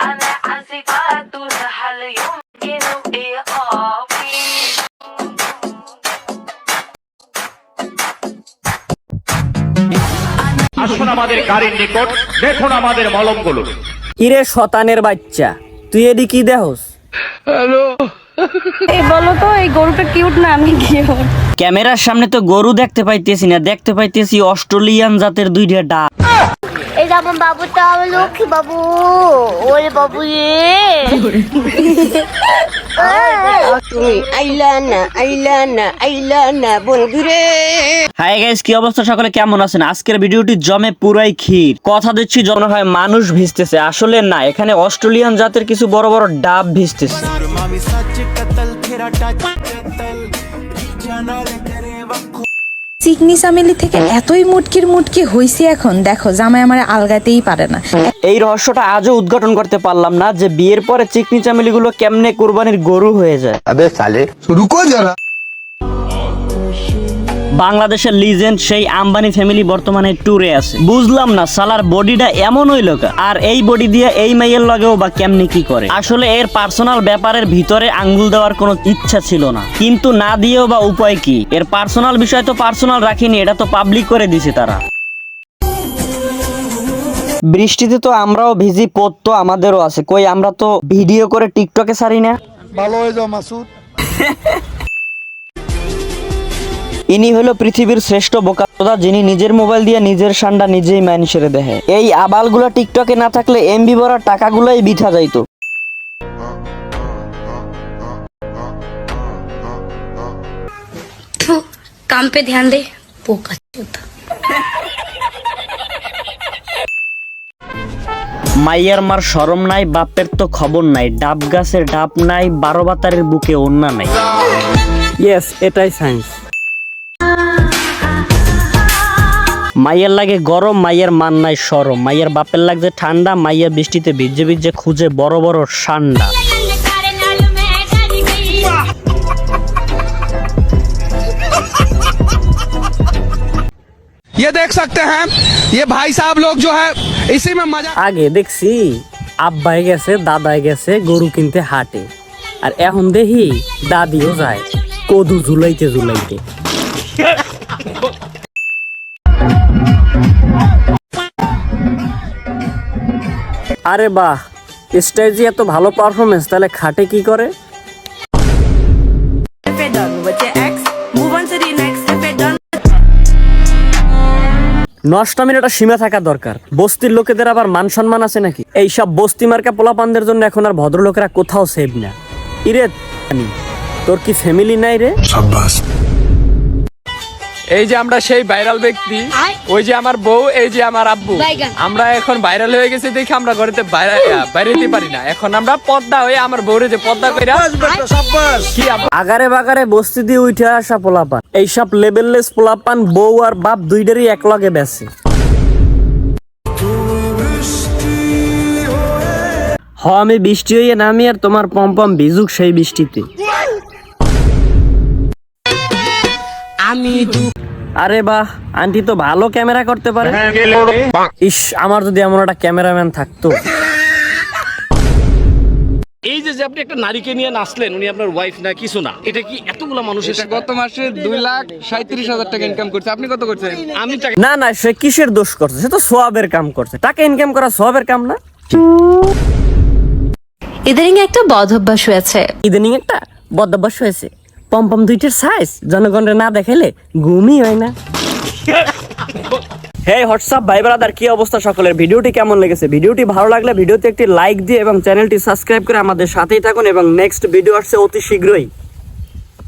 أنا عازفة هل يمكن إيقافي আসুন আমাদের গাড়ির নিকট দেখুন আমাদের মলমগুলো কিরে শতানের বাচ্চা তুই এডি কি দেহস এই বলো তো এই গরুটা কিউট না আমি কিউট ক্যামেরার সামনে তো গরু দেখতে পাইতেছি না দেখতে পাইতেছি অস্ট্রেলিয়ান জাতের দুইটা ডাক এই যে আমার বাবুটা আমার লক্ষ্মী বাবু ওরে বাবু রে হাই গাইস কি অবস্থা? সকলে কেমন আছেন? আজকের ভিডিওটি জমে পুরাই ক্ষীর। কথা দিচ্ছি জন হয় মানুষ ভিজতেছে আসলে না এখানে অস্ট্রেলিয়ান জাতের কিছু বড় বড় ডাব ভিজতেছে। চিকনি চামেলি থেকে এতই মুটকির মুটকি হইছে এখন দেখো জামাই আমার আলগাতেই পারে না। এই রহস্যটা আজও উদ্ঘাটন করতে পারলাম না যে বিয়ের পরে চিকনি চামেলিগুলো কেমনে কুরবানির গরু হয়ে যায়। আবে সালে রুকো যারা বাংলাদেশের লিজেন্ড সেই আম্বানি ফ্যামিলি বর্তমানে ট্যুরে আছে। বুঝলাম না সালার বডিটা এমন হইল আর এই বডি দিয়ে এই মেয়ের লগেও বা কেমনি কি করে? আসলে এর পার্সোনাল ব্যাপারের ভিতরে আঙ্গুল দেওয়ার কোনো ইচ্ছা ছিল না। কিন্তু না দিয়েও বা উপায় কি? এর পার্সোনাল বিষয় তো পার্সোনাল রাখিনি এটা তো পাবলিক করে দিছে তারা। বৃষ্টিতে তো আমরাও ভিজি পথ তো আমাদেরও আছে। কই আমরা তো ভিডিও করে টিকটকে সারি না? ভালো হয়ে যাও মাসুদ। ইনি হলো পৃথিবীর শ্রেষ্ঠ বোকা যিনি নিজের মোবাইল দিয়ে নিজের সান্ডা নিজেই মানুষের দেখে এই আবালগুলো টিকটকে না থাকলে এমবি ভরা টাকাগুলোই বিথা যাইতো काम पे ध्यान दे पोका चूता মাইয়ার মার সরম নাই বাপের তো খবর নাই ডাব গাছের ডাব নাই বারো বাতারের বুকে অন্যা নাই ইয়েস এটাই সায়েন্স মাইয়ের লাগে গরম মাইয়ের মান নাই সরম মাইয়ের বাপের লাগছে ঠান্ডা মাইয়া বৃষ্টিতে ভিজে ভিজে খুঁজে বড় বড় সান্ডা ये देख सकते हैं ये भाई साहब लोग जो है इसी में मजा আগে দেখছি আব্বাই গেছে দাদাই গেছে গরু কিনতে হাটে আর এখন দেখি দাদিও যায় কদু ঝুলাইতে ঝুলাইতে আরে বাহ স্টেজে এত ভালো পারফরমেন্স তাহলে খাটে কি করে? নষ্টামির একটা সীমা থাকা দরকার। বস্তির লোকেদের আবার মান সম্মান আছে নাকি? এইসব বস্তি মার্কা পোলাপানদের জন্য এখন আর ভদ্রলোকেরা কোথাও সেভ না। ইরে তোর কি ফ্যামিলি নাই রে? এই যে আমরা সেই ভাইরাল ব্যক্তি ওই যে আমার বউ এই যে আমার আব্বু। আমরা এখন ভাইরাল হয়ে গেছি দেখে আমরা ঘরেতে বাইরেতে পারি না। এখন আমরা পদ্মা হয়ে আমার বউরে যে পদ্মা কইরা কি আগারে বাগারে বস্তি দিয়ে উঠে আসা পোলাপান। এইসব লেভেললেস পোলাপান বউ আর বাপ দুইটারই এক লগে বেছে হ আমি বৃষ্টি হইয়ে নামি আর তোমার পম্পম ভিজুক সেই বৃষ্টিতে। আরে বাহ আন্টি তো ভালো ক্যামেরা করতে পারে। ইস আমার যদি এমন একটা ক্যামেরাম্যান থাকতো। এই যে আপনি একটা নারীকে নিয়ে নাচলেন উনি আপনার ওয়াইফ না কিছু না। এটা কি এতগুলা মানুষের গত মাসে দুই লাখ সাঁত্রিশ হাজার টাকা ইনকাম করছে। আপনি কত করছেন? আমি না না সে কিসের দোষ করছে? সে তো সোয়াবের কাম করছে। টাকা ইনকাম করা সোয়াবের কাম না? ইদানিং একটা বদ অভ্যাস হয়েছে। ইদানিং একটা বদভ্যাস হয়েছে। পম্পম দুইটার সাইজ জনগণের না দেখাইলে ঘুমই হয় না। হে হোয়াটসঅ্যাপ ভাই ব্রাদার কি অবস্থা সকলের? ভিডিওটি কেমন লেগেছে? ভিডিওটি ভালো লাগলে ভিডিওতে একটি লাইক দিয়ে এবং চ্যানেলটি সাবস্ক্রাইব করে আমাদের সাথেই থাকুন এবং নেক্সট ভিডিও আসছে অতি শীঘ্রই।